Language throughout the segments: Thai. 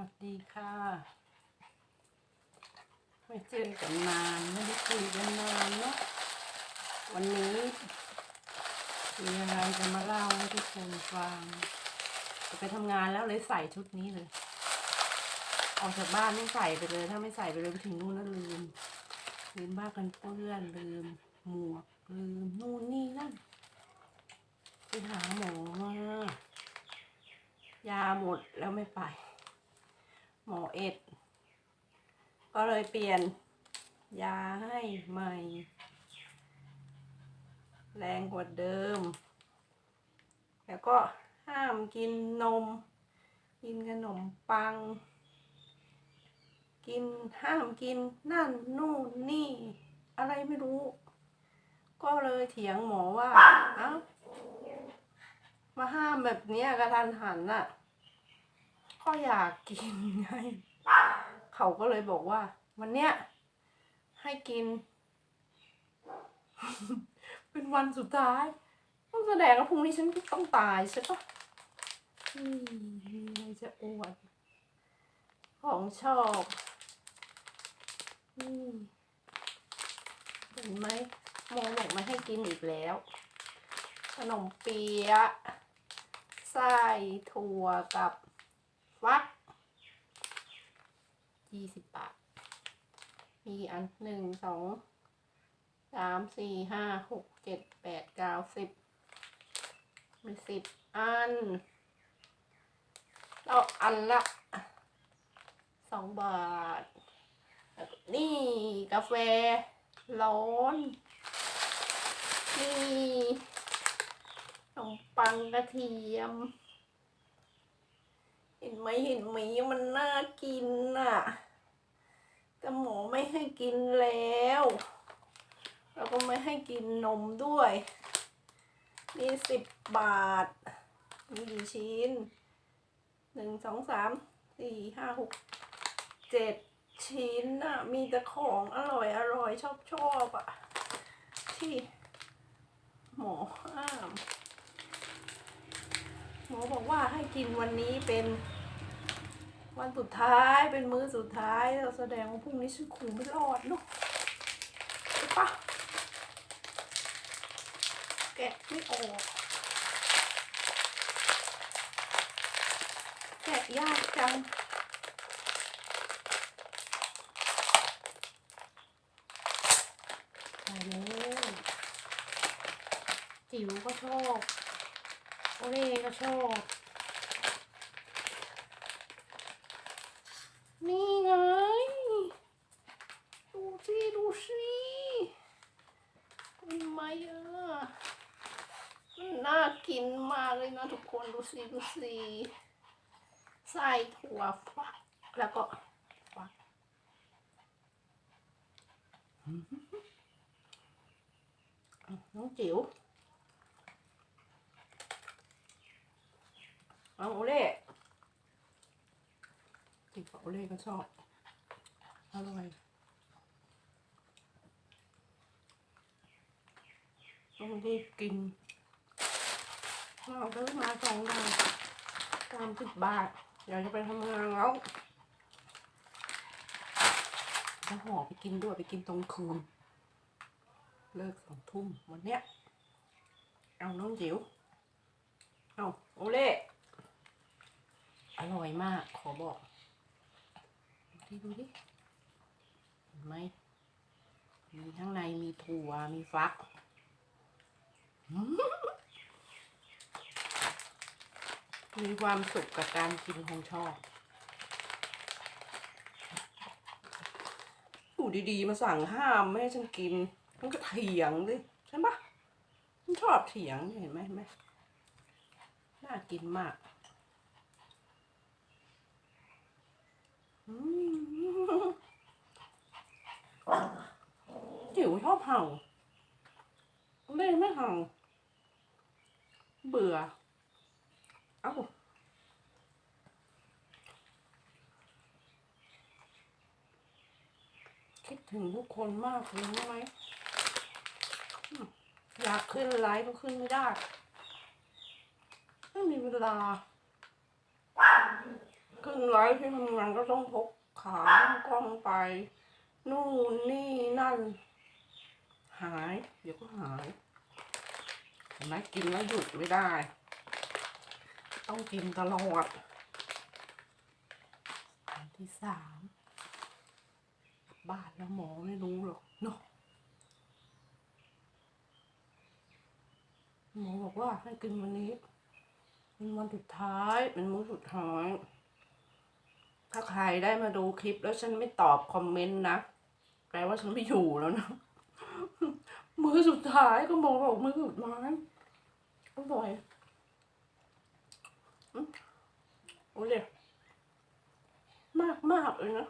วัสดีค่ะ ไม่เจอกันนานไม่ได้คุยกันนานเนาะวันนี้มีอะไรจะมาเล่าให้ทุกคนฟังจะไปทำงานแล้วเลยใส่ชุดนี้เลย ออกจากบ้านไม่ใส่ไปเลย ถ้าไม่ใส่ไปเลยไปถึงนู่นแล้วลืม ลืมบ้ากันเปื้อนลืมหมวกลืมนู่นนี่นั่นไปหาหมอมายาหมดแล้วไม่ไป หมอเอ็ด ก็เลยเปลี่ยน ยาให้ใหม่ แรงกว่าเดิม แล้วก็ห้ามกินนม กินขนมปัง กินห้ามกินนั่นนู่นนี่ อะไรไม่รู้ ก็เลยเถียงหมอว่า เอ้ามาห้ามแบบนี้กระทันหันน่ะ ก็อยากกินไงเขาก็เลยบอกว่า วันเนี้ยให้กิน เป็นวันสุดท้าย ต้องแสดงว่าพรุ่งนี้ฉันต้องตายใช่ปะนี่อะไรจะอวดของชอบนี่เห็นไหมโมบอกม่ให้กินอีกแล้ว ขนมเปี๊ยะไส้ถั่วกับ ฟักยี่สิบบาท มีอันหนึ่งสองสามสี่ห้าหกเจ็ดแปดเก้าสิบมีสิบอัน เราอันละสองบาท นี่กาแฟร้อน นี่ขนมปังกระเทียม เห็นไหมเห็นไหมมันน่ากินน่ะแต่หมอไม่ให้กินแล้ว แล้วก็ไม่ให้กินนมด้วย นี่สิบบาท มีกี่ชิ้นหนึ่งสองสามสี่ห้าหกเจ็ดชิ้นน่ะ มีแต่ของอร่อยอร่อยชอบชอบอะ ที่หมอห้าม หมอบอกว่าให้กินวันนี้เป็น วันสุดท้ายเป็นมื้อสุดท้ายเราแสดงว่าพรุ่งนี้ฉันคงไม่รอดเนาะใช่ปะแกะไม่ออกแกะยากจังจิ๋วก็ชอบ โอเล่ก็ชอบ นี่ไง ดูสิดูสิเป็นไหมอะมันน่ากินมาก เลยนะทุกคนดูสิดูสิใส่ถั่วฟักแล้วก็ฟักน้องจิ๋วเอาโอเล่จิ๋วโอเล่ก็ชอบอร่อยต้องรีบกิน เราซื้อมาสองอย่างสามสิบบาทอยากจะไปทำงานแล้วแล้วห่อไปกินด้วยไปกินตรงคืน เลิกสองทุ่มวันเนี้ย เอาน้องจิ๋วเอาโอเล่อร่อยมากขอบอกดูดิดูดิเห็นไหมมีข้างในมีถั่วมีฟัก มีความสุขกับการกินของชอบอยู่ดีๆ มาสั่งห้ามไม่ให้ฉันกิน มันก็เถียงดิใช่ปะมันชอบเถียงเห็นไหมเห็นไหมน่ากินมากอืมจิ๋วชอบเห่าเล่นไม่เห่า เบื่อ เอ้าคิดถึงทุกคนมากเลยรู้ไหม อยากขึ้นไลฟ์ก็ขึ้นไม่ได้ ไม่มีเวลา ขึ้นไลฟ์ที่ทำงานก็ต้องพกขาตั้งกล้องไป นู่นนี่นั่น หาย เดี๋ยวก็หายเห็นไหมกินแล้วหยุดไม่ได้ ต้องกินตลอดอันที่สามบ้านแล้วหมอไม่รู้หรอกเนาะหมอบอกว่าให้กินวันนี้เป็นวันสุดท้ายเป็นมื้อสุดท้าย ถ้าใครได้มาดูคลิปแล้วฉันไม่ตอบคอมเมนต์นะแปลว่าฉันไม่อยู่แล้วนะมื้อสุดท้ายก็หมอบอกมื้อสุดท้ายอร่อย โอ้ยมากมากเลยนะ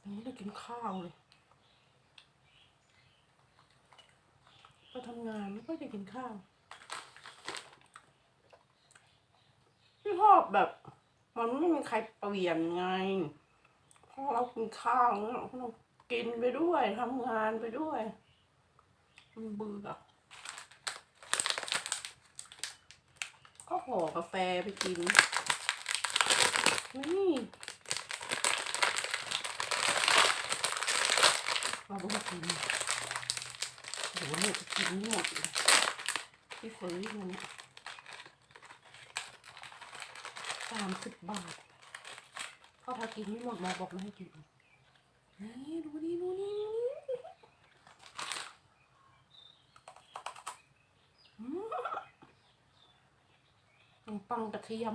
ยังไม่ได้กินข้าวเลยไปทำงานไม่ค่อยได้กินข้าวพี่ชอบแบบ มันไม่มีใครเปลี่ยนไงพอเรากินข้าวเนี่ยเรากินไปด้วยทำงานไปด้วย มันเบื่อก็ห่อกาแฟไปกิน นี่เราต้องกินโหเนี่ยจะกินหมดเลยที่ซื้อเนี่ยสามสิบบาทพราะถ้ากินไม่หมดมอบอกไม่ให้กินนี่ดูนี่ดูนี่อืมขนม ปังกระเทียม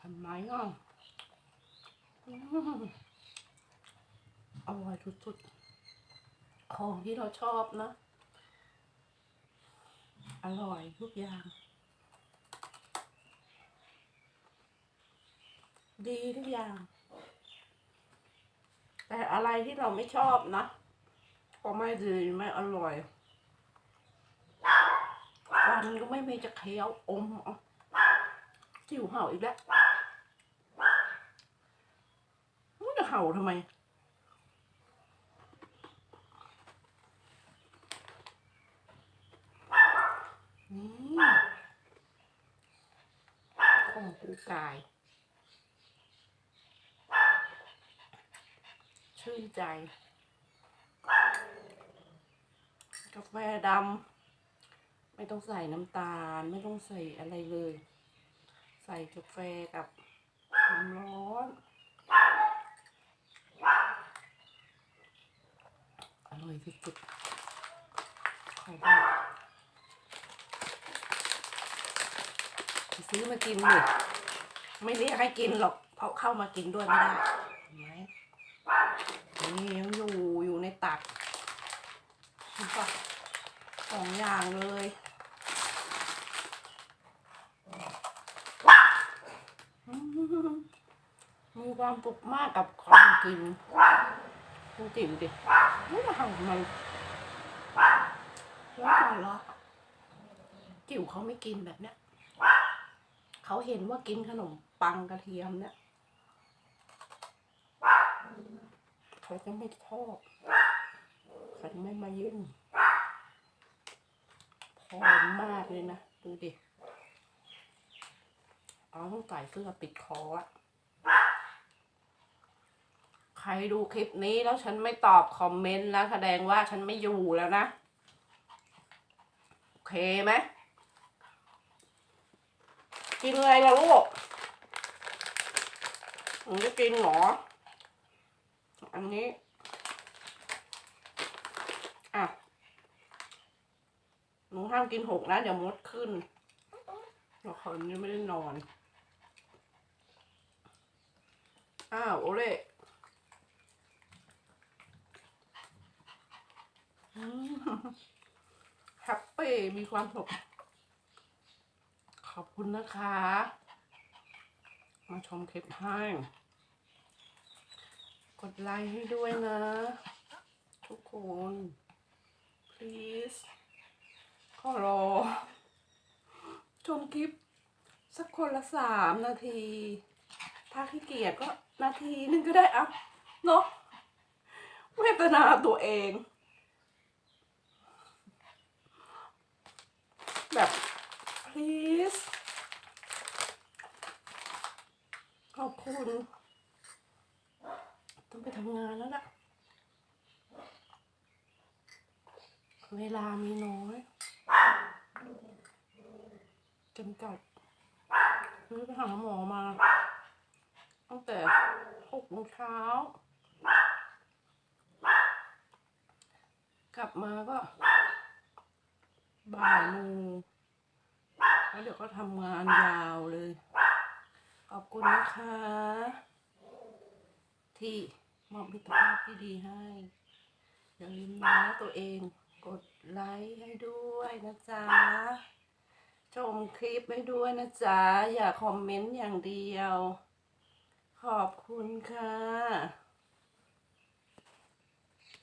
ทำไมอะอร่อยสุดๆ ของที่เราชอบนะ อร่อยทุกอย่าง ดีทุกอย่าง แต่อะไรที่เราไม่ชอบนะ ก็ไม่ดีไม่อร่อยฟันก็ไม่มีจะเคี้ยวอมเอา จิ๋วเห่าอีกแล้วมันจะเห่าทำไม นี่ของกูกาย ชื่นใจ กาแฟดำไม่ต้องใส่น้ำตาล ไม่ต้องใส่อะไรเลย ใส่กาแฟกับน้ำร้อนอร่อยสุดๆขอบอกซื้อมากินเลยไม่เรียกให้กินหรอกเพราะเข้ามากินด้วยไม่ได้เห็นไหมนี่ยังอยู่อยู่ในตักเห็นปะสองอย่างเลยอืมมี ความสุขมากกับของกินดูจิ๋วดินี่มาทำไมแล้วกันเหรอจิ๋วเขาไม่กินแบบเนี้ยเขาเห็นว่ากินขนมปังกระเทียมเนี่ยเขาจะไม่ชอบเขาจะไม่มายื่นพร้อมมากเลยนะ ดูดิ เอาต้องใส่เสื้อปิดคออะ รดูคลิปนี้แล้วฉันไม่ตอบคอมเมนต์แล้วแสดงว่าฉันไม่อยู่แล้วนะ โอเคไหมกินอะไรล่ะลูกหนูจะกินหรอ อันนี้ อะ หนูห้ามกินหกนะเดี๋ยวมดขึ้นเดี๋ยวคนนี้ไม่ได้นอน อ้าว โอเล่อืม แฮปปี้มีความสุขขอบคุณนะคะ มาชมคลิปให้ กดไลค์ให้ด้วยนะ ทุกคน please ขอรอ ชมคลิป สักคนละสามนาที ถ้าขี้เกียจก็นาทีนึงก็ได้อะเนาะเวทนาตัวเอง แบบ please ขอบคุณ ต้องไปทำงานแล้วล่ะ เวลามีน้อยจำกัดคือไปหาหมอมา ตั้งแต่หกโมงเช้า กลับมาก็ บ่ายโมงแล้วเดี๋ยวก็ทำงานยาวเลย ขอบคุณนะคะ ที่มอบมิตรภาพที่ดีให้ อย่าลืมนะตัวเองกดไลค์ให้ด้วยนะจ๊ะ ชมคลิปให้ด้วยนะจ๊ะ อย่าคอมเมนต์อย่างเดียว ขอบคุณค่ะ